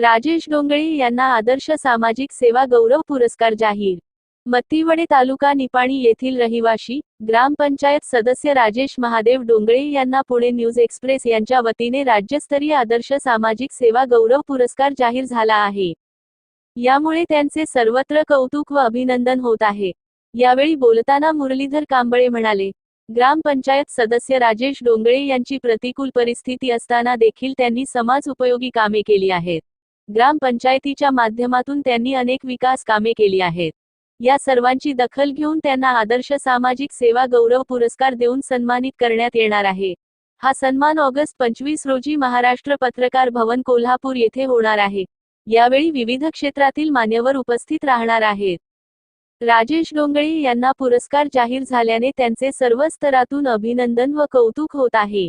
राजेश डोंगळे यांना आदर्श सामाजिक सेवा गौरव पुरस्कार जाहीर. मत्तीवडे तालुका निपाणी येथील रहिवाशी ग्रामपंचायत सदस्य राजेश महादेव डोंगळे यांना पुणे न्यूज एक्सप्रेस यांच्या वतीने राज्यस्तरीय आदर्श सामाजिक सेवा गौरव पुरस्कार जाहीर झाला आहे. यामुळे त्यांचे सर्वत्र कौतुक व अभिनंदन होत आहे. यावेळी बोलताना मुरलीधर कांबळे म्हणाले ग्रामपंचायत सदस्य राजेश डोंगळे यांची प्रतिकूल परिस्थिती असताना देखील त्यांनी समाज उपयोगी कामे केली आहेत. ग्रामपंचायतीच्या माध्यमातून त्यांनी अनेक विकास कामे केली आहेत. या सर्वांची दखल घेऊन त्यांना आदर्श सामाजिक सेवा गौरव पुरस्कार देऊन सन्मानित करण्यात येणार आहे. हा सन्मान ऑगस्ट पंचवीस रोजी महाराष्ट्र पत्रकार भवन कोल्हापूर येथे होणार आहे. यावेळी विविध क्षेत्रातील मान्यवर उपस्थित राहणार आहेत. राजेश डोंगळे यांना पुरस्कार जाहीर झाल्याने त्यांचे सर्व स्तरातून अभिनंदन व कौतुक होत आहे.